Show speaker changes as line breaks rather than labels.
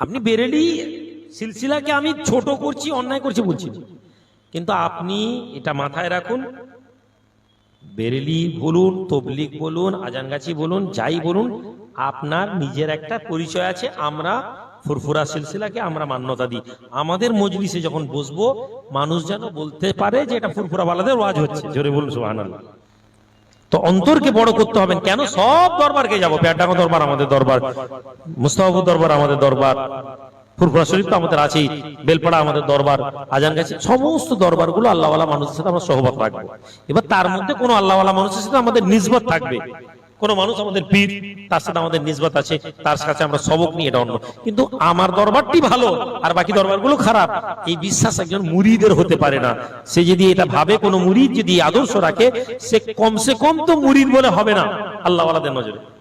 আপনি বেরেলি সিলসিলাকে আমি ছোট করছি, অন্যায় করছি বলছি। কিন্তু আপনি এটা মাথায় রাখুন, বেরেলি বলুন তবলিক বলুন, আজানগাছি বলুন, যাই বলুন, আপনার নিজের একটা পরিচয় আছে, আমরা ফুরফুরা সিলসিলাকে আমরা মান্যতা দিই। আমাদের মজলিসে যখন বসবো, মানুষ যেন বলতে পারে যে এটা ফুরফুরা বালাদের ওয়াজ হচ্ছে। জোরে বলুন, সুবহানাল্লাহ। তো অন্তরকে বড় করতে হবে। কেন? সব দরবারকে যাব। পেয়ারডাঙ্গা দরবার আমাদের দরবার। মুস্তাহাবুর দরবার আমাদের দরবার। ফুরফুরা শরীফ তো আমাদের আছেই। বেলপাড়া আমাদের দরবার। আজান গেছে। সমস্ত দরবারগুলো আল্লাহওয়ালা মানুষের সাথে আমরা সহবত রাখব। এবার তার মধ্যে কোনো আল্লাহওয়ালা মানুষের সাথে আমাদের নিজবত থাকবে। কোন মানুষ আমাদের পীর, তার সাথে আমাদের নিজবত আছে, তার কাছে আমরা সবক নিয়ে এটা অন্য। কিন্তু আমার দরবারটি ভালো, আর বাকি দরবারগুলো খারাপ। এই বিশ্বাস একজন মুড়িদের হতে পারে না। সে যদি এটা ভাবে, কোনো মুরিদ যদি আদর্শ রাখে, সে কমসে কম তো মুরিদ বলে হবে না। আল্লাহ আল্লাহওয়ালাদের নজরে।